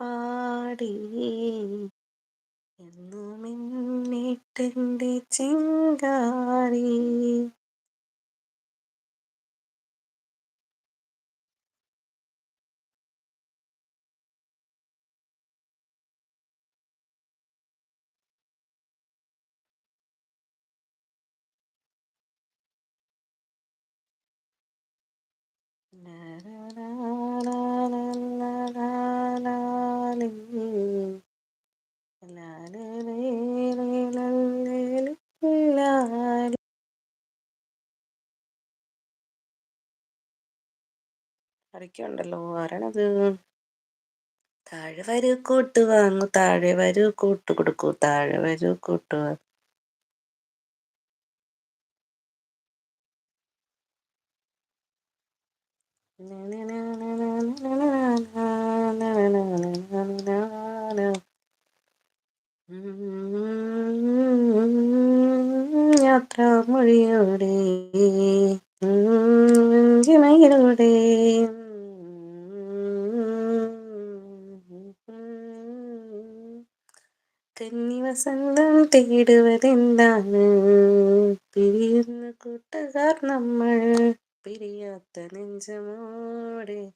പാടി എന്നുമെന്നിട്ടെന്റെ ചിങ്കാരി ആരൊക്കെയുണ്ടല്ലോ ആരാണത്? താഴെ വരൂ കൂട്ട് വാങ്ങൂ താഴെ വരൂ കൂട്ട് കൊടുക്കൂ താഴെ വരൂ കൂട്ട് യാത്ര കന്നി വസന്തം തേടുവതെന്താണ്? പിരിയുന്ന കൂട്ടുകാർ നമ്മൾ പിരിയാത്ത നെഞ്ചമോടെ.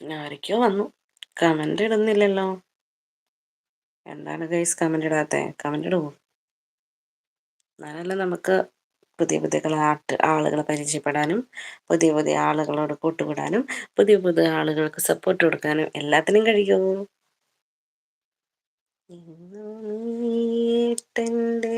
ആരൊക്കെയോ വന്നു. കമന്റ് ഇടുന്നില്ലല്ലോ. എന്താണ് ഗൈസ് കമന്റ് ഇടാത്തെ? കമന്റ് ഇടുവോ? എന്നാലല്ലേ നമുക്ക് പുതിയ പുതിയ ആട്ട് ആളുകളെ പരിചയപ്പെടാനും പുതിയ പുതിയ ആളുകളോട് കൂട്ടുകൂടാനും പുതിയ പുതിയ ആളുകൾക്ക് സപ്പോർട്ട് കൊടുക്കാനും എല്ലാത്തിനും കഴിയുമോ നീട്ടന്റെ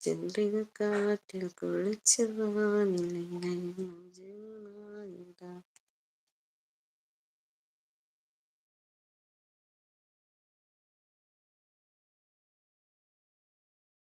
ചന്ദ്രിക കാറ്റിൽ കുളിച്ചു